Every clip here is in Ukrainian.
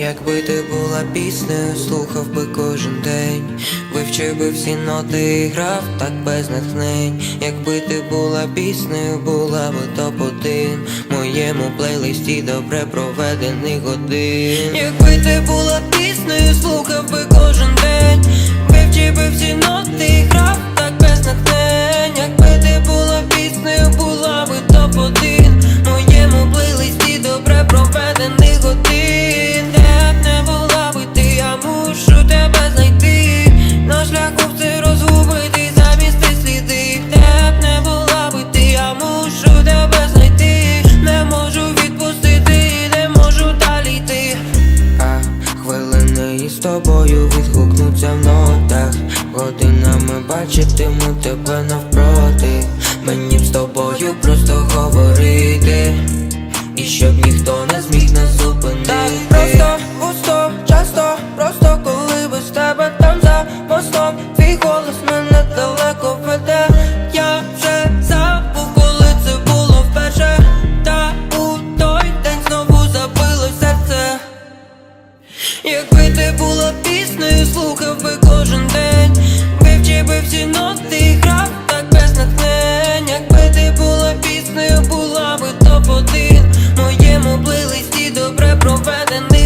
Якби ти була піснею, слухав би кожен день, вивчив би всі ноти і грав так без натхнень. Якби ти була піснею, була би топ-1 в моєму плейлисті добре проведених годин. Якби ти була піснею, тобою відгукнуться в нотах. Годинами бачитиму тебе навпроти. Мені б з тобою просто говорити. І щоб ніхто не зміг нас зупинити Так просто, пусто, часто, просто коли без тебе там за мостом Твій голос мене далеко веде Я вже забув, коли це було вперше Та у той день знову забилось серце Якби ти була піснею, слухав би кожен день. Вивчив би ці ноти грав так без натхнень. Якби ти була піснею, була би топ-1 В моєму плейлисті добре проведених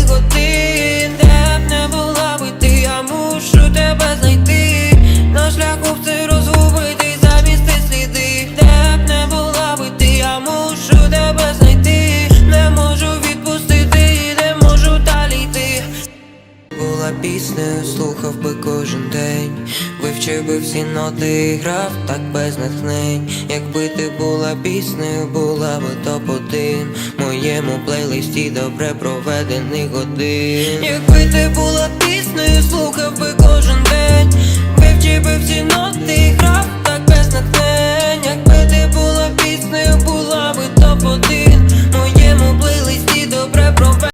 піснею, слухав би кожен день, вивчив би всі ноти і грав так без натхнень. Якби ти була піснею, була би топ-1 в моєму плейлисті добре проведених годин. Якби ти була